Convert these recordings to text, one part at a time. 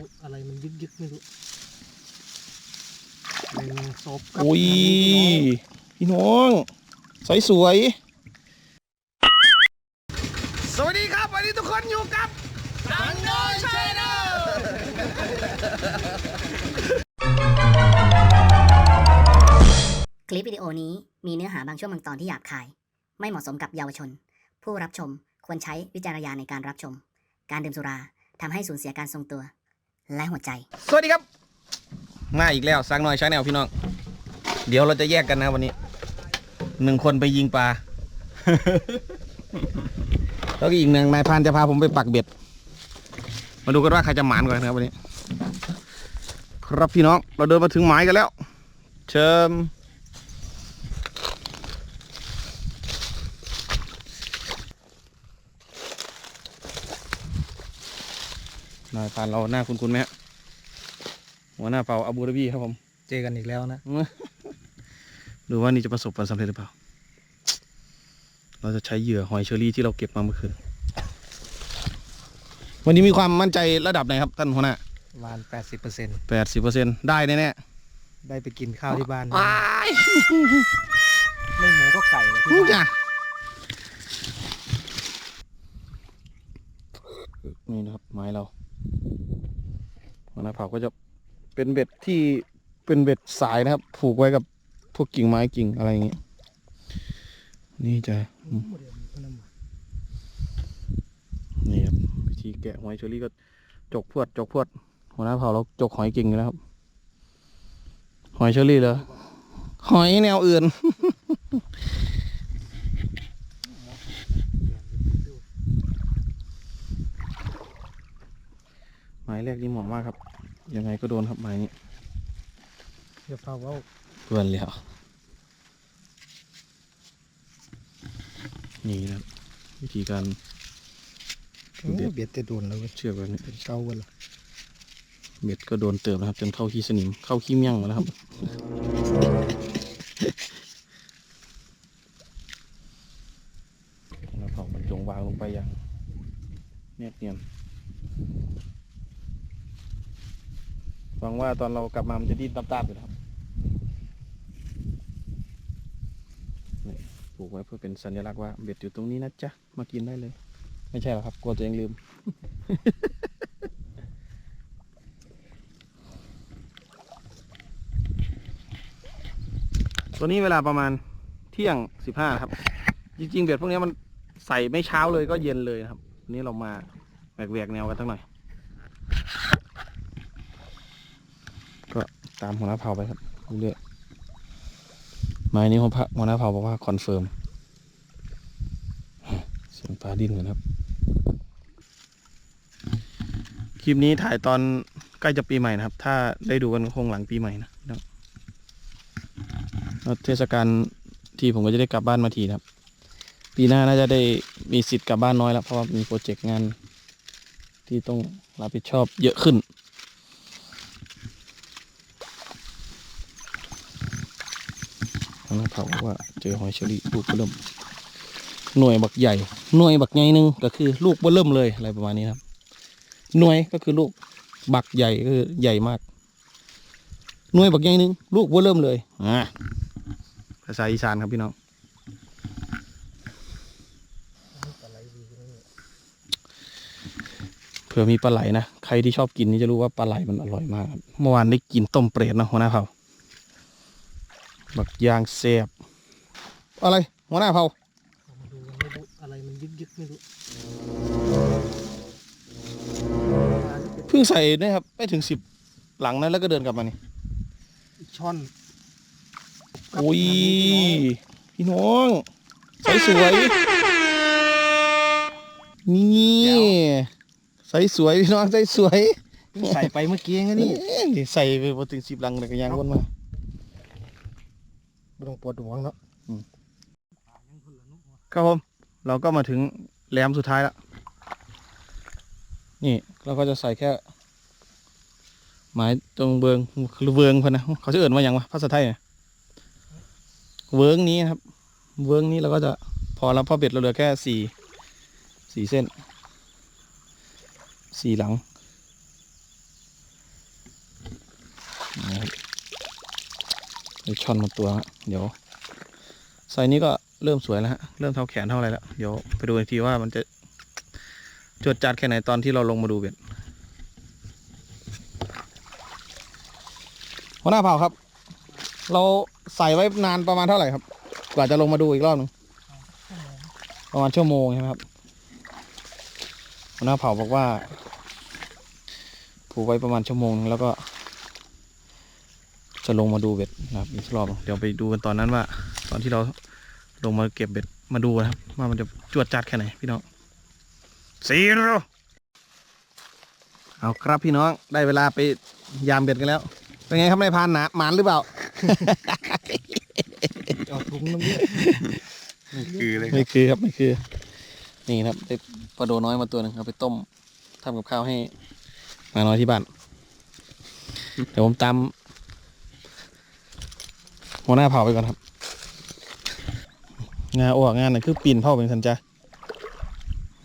รู้อะไรมันยึกยึกไม่รู้หนึ่งศพครับอุ้ยพี่น้องพี่น้องสวยสวยสวัสดีครับ วันนี้ทุกคนอยู่กับสังโนชาแนลคลิปวิดีโอนี้มีเนื้อหาบางช่วงบางตอนที่หยาบคาย ไม่เหมาะสมกับเยาวชน ผู้รับชมควรใช้วิจารณญาณในการรับชม การดื่มสุราทำให้สูญเสียการทรงตัว และหัวใจ สวัสดีครับ มาอีกแล้วสังหน่อยชาแนวพี่น้อง เดี๋ยวเราจะแยกกันนะวันนี้หนึ่งคนไปยิงปลา แล้วก็อีกหนึ่งนายพรานจะพาผมไปปักเบ็ด มาดูกันว่าใครจะหมานก่อนนะครับวันนี้ ครับพี่น้องเราเดินมาถึงหมายกันแล้ว เชิญ นายพรานเราหน้าคุ้นๆไหมฮะหัวหน้าเป่าอาบูดาบีครับผม เจอกันอีกแล้วนะ ดูว่านี่จะประสบความสำเร็จหรือเปล่า เราจะใช้เหยื่อหอยเชอรี่ที่เราเก็บมาเมื่อคืน วันนี้มีความมั่นใจระดับไหนครับท่านหัวหน้าประมาณแปดสิบเปอร์เซ็นต์แปดสิบเปอร์เซ็นต์ได้แน่ได้ไปกินข้าวที่บ้านๆว้ายไม่หมูก็ไก่เลยที่นี่บ้านจ้ะนี่นะครับไม้เรา หัวหน้าเผาก็จะเป็นเบ็ดที่เป็นเบ็ดสายนะครับ ผูกไว้กับพวกกิ่งไม้กิ่งอะไรอย่างเงี้ยนี่จะนี่ครับวิธีแกะหอยเชอรี่ก็จกพวดจกพวด หัวหน้าเผาเราจกหอยเก่งแล้วครับ หอยเชอรี่เหรอหอยแนวอื่น มายแรกนี่เหมาะมากครับ ยังไงก็โดนครับหมายนี้เดี๋ยวเฝ้าว่าเพื่อนเลยเหรอนี่นะครับวิธีการเบียดจะโดนแล้วเว้ยเชือกแบบนี้เป็นเก้ากันละเบ็ดก็โดนเติมนะครับ จนเข้าขี้สนิมเข้าขี้เมี่ยงหมาแล้วครับแล้วเผาบรรจงวางลงไปอย่างเนียบเนียน หวังว่าตอนเรากลับมามันจะดิ้นตามๆอยู่นะครับนี่ปลูกไว้เพื่อเป็นสัญลักษณ์ว่าเบ็ดอยู่ตรงนี้นะจ๊ะ มากินได้เลย ไม่ใช่หรอครับ กลัวตัวเองลืม ตัวนี้เวลาประมาณเที่ยงสิบห้าครับ จริงๆ เบ็ดพวกนี้มันใส่ไม่เช้าเลยก็เย็นเลยนะครับ นี้เรามาแหวกแนวกันสักหน่อย ก็ตามหัวหน้าเผาไปครับเรื่อยๆไม้นี้หัวพระหัวหน้าเผาบอกว่าคอนเฟิร์มเสียงปลาดิ้นกันครับ คลิปนี้ถ่ายตอนใกล้จะปีใหม่นะครับ ถ้าได้ดูกันคงหลังปีใหม่นะแล้วเทศกาลที่ผมก็จะได้กลับบ้านมาทีนะครับ ปีหน้าน่าจะได้มีสิทธิ์กลับบ้านน้อยแล้วเพราะว่ามีโปรเจกต์งานที่ต้องรับผิดชอบเยอะขึ้น ทางเขาว่าเจอหอยเชอรี่ลูกเริ่ม หน่วยบักใหญ่ หน่วยบักใหญ่หนึ่งก็คือลูกเริ่มเลยอะไรประมาณนี้ครับ หน่วยก็คือลูกบักใหญ่ก็คือใหญ่มาก หน่วยบักใหญ่หนึ่งลูกเริ่มเลยอ่าภาษาอีสานครับพี่น้องเผื่อมีปลาไหลนะ ใครที่ชอบกินนี่จะรู้ว่าปลาไหลมันอร่อยมาก เมื่อวานได้กินต้มเปรตนะหัวหน้าเผา บักยางเสียบอะไร หัวหน้าเผาเอามาดูกันไม่รู้อะไรมันยึกยึกไม่รู้เพิ่งใส่เนะครับไม่ถึงสิบหลังนั้นแล้วก็เดินกลับมานี่ช่อนโอ้ยพี่น้องใสสวยนี่ใสสวยพี่น้องใสสวยเพิ่งใส่ไปเมื่อกี้ไงนี่เอ๊ะนี่ ใส่ไปพอถึงสิบลังเลยก็ยังวนมา ไม่ต้องปวดหัวเนาะครับผมเราก็มาถึงแหลมสุดท้ายแล้วนี่เราก็จะใส่แค่ หมายตรงเบิงหรือเวิงพนนะเขาจะเอื่นว่าอย่างวะภาษาไทยอะเวิงนี้นะครับ เวิงนี้เราก็จะพอแล้วเพอเบ็ดเราเหลือแค่สี่สี่เส้นสี่หลัง ได้ช่อนมาตัวเดี๋ยวไซส์นี้ก็เริ่มสวยแล้วฮะเริ่มเท่าแขนเท่าอะไรแล้วเดี๋ยวไปดูอีกทีว่ามันจะจวดจัดแค่ไหนตอนที่เราลงมาดูเบ็ดหัวหน้าเผ่าครับ เราใส่ไว้นานประมาณเท่าไหร่ครับ กว่าจะลงมาดูอีกรอบหนึงประมาณชั่วโมงใช่ไหมครับหัวหน้าเผ่าบอกว่าผูกไว้ประมาณชั่วโมงแล้วก็ จะลงมาดูเบ็ดนะครับอีกรอบเดี๋ยวไปดูกันตอนนั้นว่า ตอนที่เราลงมาเก็บเบ็ดมาดูนะครับว่ามันจะจวดจัดแค่ไหนพี่น้องสีเร็วเอาครับพี่น้องได้เวลาไปยามเบ็ดกันแล้ว เป็นไงครับนายพรานหนาหมานหรือเปล่าเอาถุงน้ำเยอะคือเลยไม่คือครับไม่คือ นี่นะครับได้ปลาโดน้อยมาตัวหนึ่งเอาไปต้มทำกับข้าวให้หมาน้อยที่บ้านเดี๋ยวผมตาม หัวหน้าเผาไปก่อนครับ งาออกงานน่ะคือปีนเผาเป็นสันจ้ะ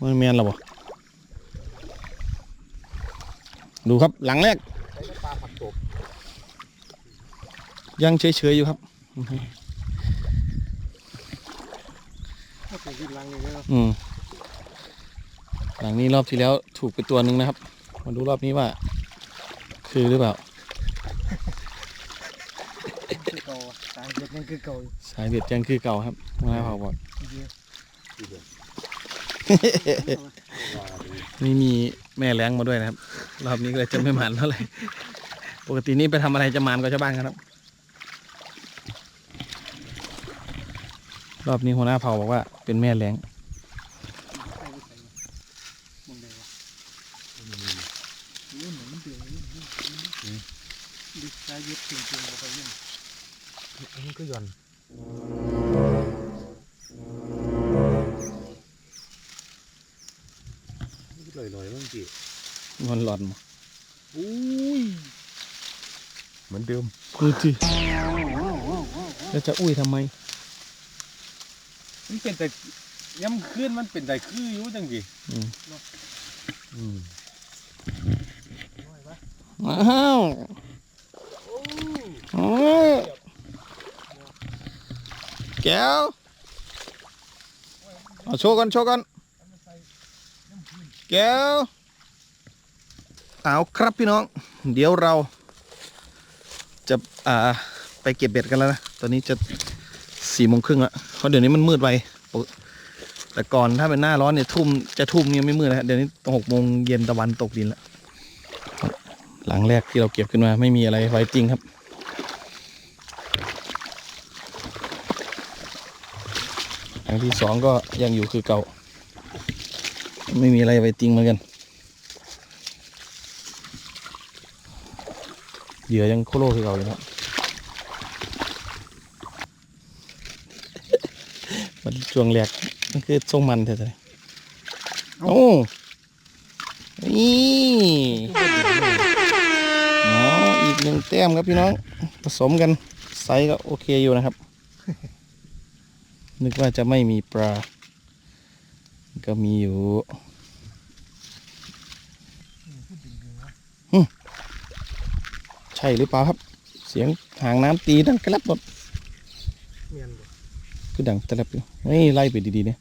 มันแมนหรอบ่ดูครับหลังแรกยังเฉยๆอยู่ครับอืมหลังนี้รอบที่แล้วถูกไปตัวหนึ่งนะครับ มาดูรอบนี้ว่า คือหรือเปล่า คือเก่าอะสายเด็ดยังคือเก่าอยู่สายเบ็ดยังคือเก่าครับหัวหน้าเผาบอกเยอะไม่มีแม่แรงมาด้วยนะครับ รอบนี้ก็เลยจะไม่หมันเท่าไหร่ปกตินี่ไปทำอะไรจะหมันก็ชาวบ้านครับ รอบนี้หัวหน้าเผาบอกว่าเป็นแม่แรง ใส่ไปใส่มองได้วะโอ้เหมือนมันเดือดเลยนี่ดิสายยึดจริงๆเข้าไปยัง อันนี้ก็หย่อนลอยลอยๆบ้างจีมันหลอนมาอุ้ยเหมือนเดิมคือจีแล้วจะอุ้ยทำไม มันเป็นแต่ย้ำขึ้นมันเป็นแต่คืออยู่จังสิอืมอืมอ้าวโอ้ย แก้วเอาโชว์กันโชว์กันแก้วเอาครับพี่น้อง เดี๋ยวเรา จะอ่าไปเก็บเบ็ดกันแล้วนะตอนนี้จะสี่โมงครึ่งละเพราะเดี๋ยวนี้มันมืดไปแต่ก่อนถ้าเป็นหน้าร้อนเนี่ยทุ่มจะทุ่มเนี่ยไม่มืดนะฮะเดี๋ยวนี้หกโมงเย็นตะวันตกดินแล้วหลังแรกที่เราเก็บขึ้นมาไม่มีอะไรไว้จริงครับ หลั งที่สองก็ยังอยู่คือเก่า ไม่มีอะไรไว้จริงเหมือนกันเหยื่อยังโคโลคือเก่าอยู่นะครับมันช่วงแรกมันคือทรงมันเท่าๆโอ้นี่เอาอีกหนึ่งแต้มครับพี่น้องผสมกันไซส์ก็โอเคอยู่นะครับ นึกว่าจะไม่มีปลา ก็มีอยู่ใช่หรือเปล่าครับ เสียงหางน้ำตีดังกระลับหมดเมียนบ่คือดังกระลับอยู่เฮ้ยไล่ไปดีๆเนี่ย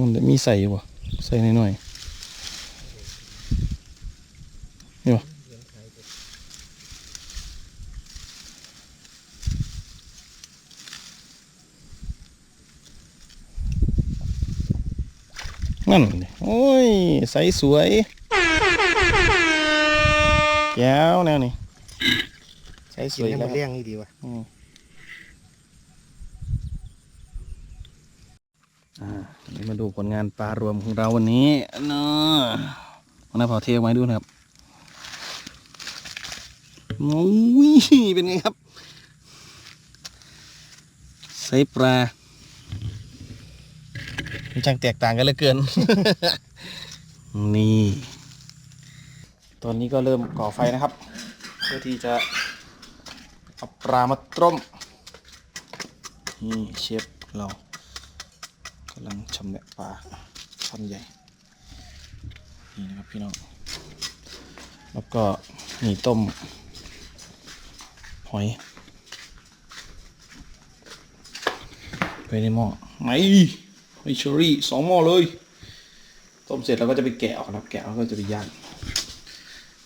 มันมีใส่อยู่บ่ใส่หน่อยๆนี่บ่นั่นดิโอ้ย ใสสวยแก้วแนวนี่ใสสกินวยให้แล้มัวนเลี้ยงนี่ดีวะอืมอ่านี่มาดูผลงานปลารวมของเราวันนี้เนาะวันนี้เผาเทออกมาให้ดูนะครับโอ้ยเป็นไงครับไซส์ปลามันช่างแตกต่างกันเหลือเกิน นี่ ตอนนี้ก็เริ่มก่อไฟนะครับ เพื่อที่จะเอาปลามาต้ม นี่เชฟเรากำลังชำแหละปลาช่อนใหญ่ นี่นะครับพี่น้อง แล้วก็มีต้มหอยไปในหม้อไหนหอยเชอรี่สองหม้อเลย ต้มเสร็จเราก็จะไปแกะออกนะครับแกะแล้วก็จะไปย่าง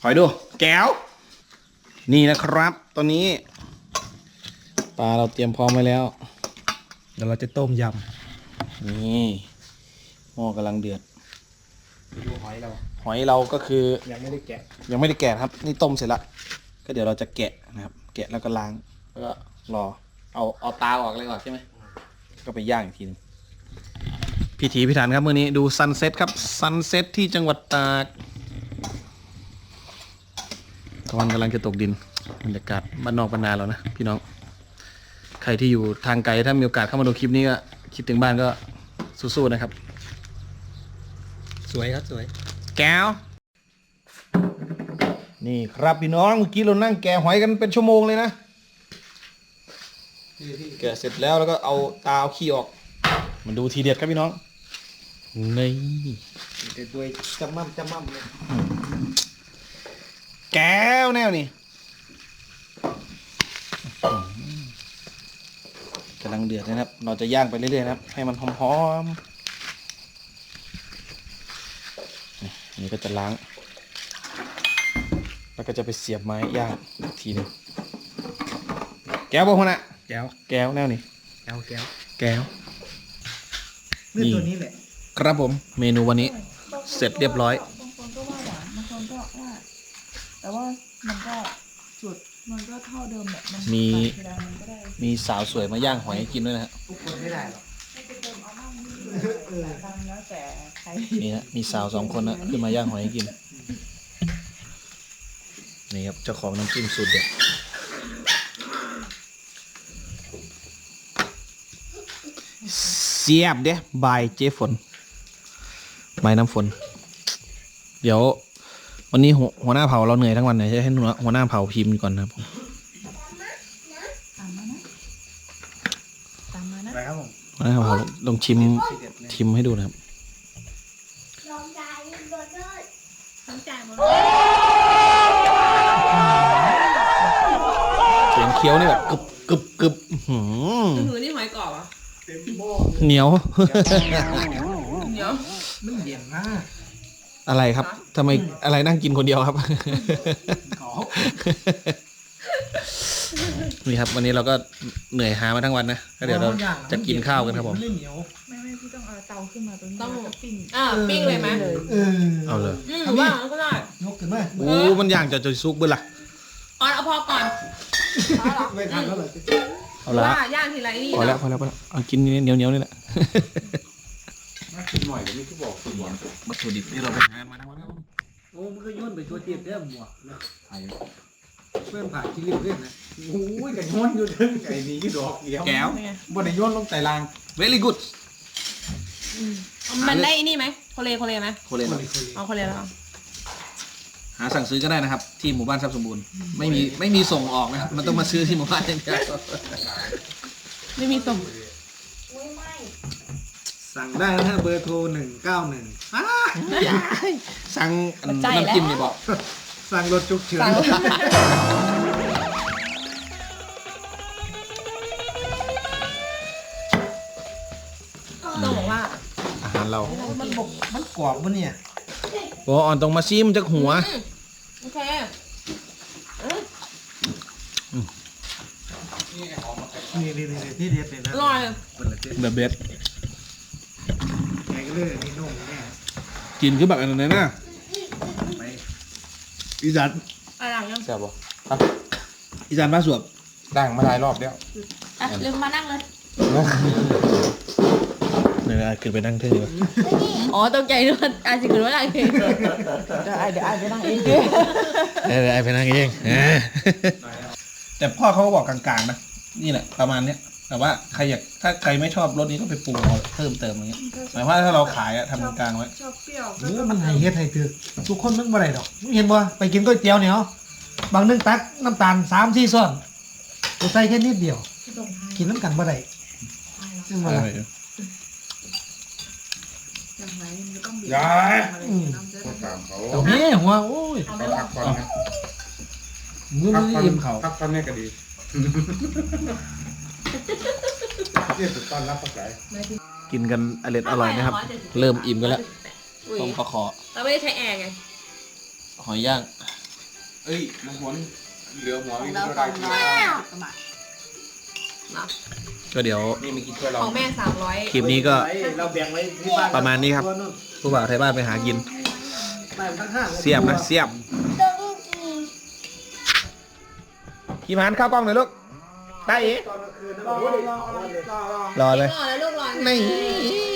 หอยดู แก้ว นี่นะครับ ตอนนี้ปลาเราเตรียมพร้อมไว้แล้ว เดี๋ยวเราจะต้มยนี่หม้อกำลังเดือดำดูหอยเรา หอยเราก็คือยังไม่ได้แกะ ยังไม่ได้แกะนะครับ นี่ต้มเสร็จละก็เดี๋ยวเราจะแกะนะครับ แกะแล้วก็ล้างแล้วก็รอ เอาเอาตาออกเลยก่อนใช่ไหมก็ไปย่างอีกทีหนึง พิถีพิถันครับมื้อนี้ดูซันเซ็ตครับซันเซ็ตที่จังหวัดตากตะวันกำลังจะตกดินบรรยากาศบ้านนอกบ้านนาเรานะพี่น้อง ใครที่อยู่ทางไกลถ้ามีโอกาสเข้ามาดูคลิปนี้ก็คิดถึงบ้านก็สู้ๆนะครับ สวยครับสวย แก้ว นี่ครับพี่น้องเมื่อกี้เรานั่งแกะหอยกันเป็นชั่วโมงเลยนะแกะเสร็จแล้วแล้วก็เอาตาเอาขี้ออกมาดูทีเด็ดครับพี่น้อง นี่เด็ดด้วยจำมั่มจำมั่มเลยแก้วแนวนี่กำลังเดือดนะครับ เราจะย่างไปเรื่อยๆนะครับ ให้มันหอมๆนี่อันนี้ก็จะล้าง แล้วก็จะไปเสียบไม้ย่างอีกทีหนึงแก้วบ่คนน่ะแก้ว แก้วแนวนี่แก้วแก้วแก้วเลือดตัวนี้แหละ ครับผมเมนูวันนี้ เสร็จเรียบร้อย บางคนก็ว่าหวานบางคนก็ว่า แต่ว่ามันก็จุดมันก็เท่าเดิมแหละมันมีปรับเพดานมันก็ได้มีสาวสวยมาย่างหอยให้กินด้วยนะฮะทุกคนไม่ได้หรอกแต่ทำแล้วแต่ใครนี่นะมีสาวสองคนนะขึ้นมาย่างหอยให้กินนี่ครับเจ้าของน้ำจิ้มสูตรเด็ดเสียบเด้บายเจ๊ฝน บายน้ำฝน เดี๋ยว วันนี้หัวหัวหน้าเผาเราเหนื่อยทั้งวันเลยจะให้หัวหัวหน้าเผาพิมพ์ก่อนนะครับผมตามมานะตามมานะอะไรครับผมหัวหน้าเผาลองชิมทีเด็ดเลยชิมให้ดูนะครับทั้งจ่ายหมดเสียงเคี้ยวนี่แบบกรึบกรึบกรึบอื้อหือหือนี่หอยกรอบอะเหนียวเดี๋ยว มันเย็นมากอะไรครับทำไมอะไรนั่งกินคนเดียวครับ ขอนี่ครับ วันนี้เราก็เหนื่อยหามาทั้งวันนะก็เดี๋ยวเราจะกินข้าวกันครับผมนไม่เหนียว ไม่ไม่พี่ต้องเอาเตาขึ้นมาตรงนี้ต้องแล้วก็ปิ้งอ่าปิ้งเลยไหมเลยเออเอาเลยอืมว่างก็ได้ยกขึ้นมาโอ้มันย่างจะจะซุกเบื่อละออนเอาพอก่อนพอเหรอไม่ทันแล้วเหรอเอาละว่าย่างทีไรนี่พอแล้วเนาะพอแล้วพอแล้วเอากินเหนียวเหนียวๆนี่แหละ มากินหน่อยเดี๋ยวนี้ก็บอกคุณหวานวัตถุดิบที่เราไปหามาทั้งวันครับโอ้มันก็ย่นไปตัวเทียบได้หมวกนะเพื่อนผ่านที่ริมเล่นนะโอ้ยกันย่นอยู่ถึงไก่นี้ดอกเดียวแก้วบนได้ย่นลงแต่ลาง very good มันได้นี่ไหมโคเลโคเลไหมโคเรนเอาโคเลแล้วหาสั่งซื้อก็ได้นะครับ ที่หมู่บ้านทรัพย์สมบูรณ์ไม่มีไม่มีส่งออกนะครับมันต้องมาซื้อที่หมู่บ้านอย่างเดียวไม่มีส่ง สั่งได้นะฮะเบอร์โทรหนึ่งเก้าหนึ่งสั่งอันใจแล้วน้ำจิ้มนี่บอกสั่งรถจุกเฉิน ต้องบอกว่าอาหารเรามันบกมันกรอบปะเนี่ยบออ่อนตรงมาซิมจากหัว โอเคนี่นี่นี่ที่เด็ดเลยนะอร่อยแบบเบ็ดไงก็ เลยนี่นุ่มแน่กินคือแบบอันนั้นนะไปอีสานอะไรยังแซ่บบ่อีสานบ้านสวบด่างมาหลายรอบแล้วอะลืมมานั่งเลยเนี่ยขึ้นไปนั่งเท่ดีกว่าอ๋อตกใจด้วยอาจจะคือว่าอะไรเดี๋ยวไอเดี๋ยวไอไปนั่งเองเออไอไปนั่งเองเออแต่พ่อเขาก็บอกกลางๆนะนี่แหละประมาณเนี้ย แต่ว่าใครอยากถ้าใครไม่ชอบรสนี้ก็ไปปรุงเอาเพิ่มเติมอย่างเงี้ยหมายว่าถ้าเราขายอะทำกลางๆไว้ชอบเปรี้ยวเออมันให้เฮ็ดให้ถือทุกคนมันบ่ได้ดอกมึงเห็นบ่ไปกินก๋วยเตี๋ยวเนี่ยบางนึงตักน้ำตาลสามสี่ช้อนกูใส่แค่นิดเดียว กินน้ำกันบ่ได้ซึ่งมาละอย่างไรมันก็ต้องเบียดย้ายอะไรอย่างเงี้ยน้ำจะต้องตามเขาเอาแม่หัวโอ้ยเขาพักผ่อนนะเงินพักไม่ผ่อนอิ่มเขาพักผ่อนเนี่ยก็ดี เรียกต้อนรับภาษากินกันอร่อยอร่อยนะครับ เริ่มอิ่มกันแล้วอุ้ยต้มปลาขอเราไม่ได้ใช้แอร์ไงหอยย่าง เอ้ยน้ำหัวนี่เหลือหัวนี่เราก็สได้องกินร้อยได้ประมาณก็เดี๋ยวนี่มีกินถ้วยเราของแม่สามร้อยคลิปนี้ก็เราแบ่งไว้ที่บ้านประมาณนี้ครับ ผู้บ่าวไทยบ้านไปหากินบ้านทั้งห้างเสียบนะเสียบพี่พานเข้ากล้องหน่อยลูก ได้อีกตอนกลางคืนนะโอ้ยรอรอรอรอรอเลย รอแล้วลูกรอนี่